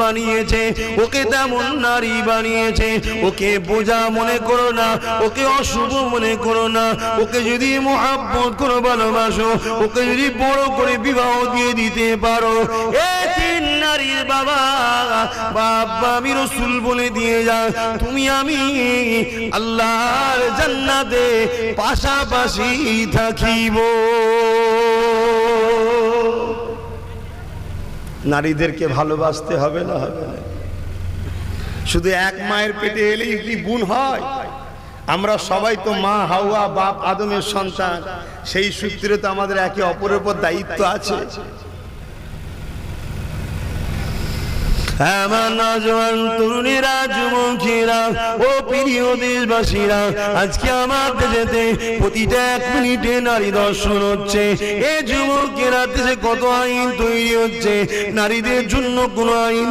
বানিয়েছে, ওকে তেমন নারী বানিয়েছে। ওকে বোঝা মনে করো না, ওকে অশুভ মনে করো না। ওকে যদি মোহাব্বত করো ভালোবাসো, ওকে যদি বড় করে বিবাহ দিয়ে দিতে পারো। নারীর বাবা বাবা আমি রসুল বলে দিয়ে যা। তুমি আমি আল্লাহর জান্নাতে পাশাপাশি থাকিব। নারীদেরকে ভালোবাসতে হবে না হবে না। শুধু এক মায়ের পেটে এলেই কি গুণ হয়? আমরা সবাই তো মা, হাওয়া, বাপ, আদমের সন্তান। সেই সূত্রে তো আমাদের একে অপরের উপর দায়িত্ব আছে। আমার নজওয়ান তরুণীরা, যুবকেরা, ও প্রিয় দেশবাসীরা, আজকে আমার দেশেতে প্রতিটা এক মিনিটে নারী দর্শন হচ্ছে। এ যুবকেরা দেশে কত আইন তৈরি হচ্ছে? নারীদের জন্য কোনো আইন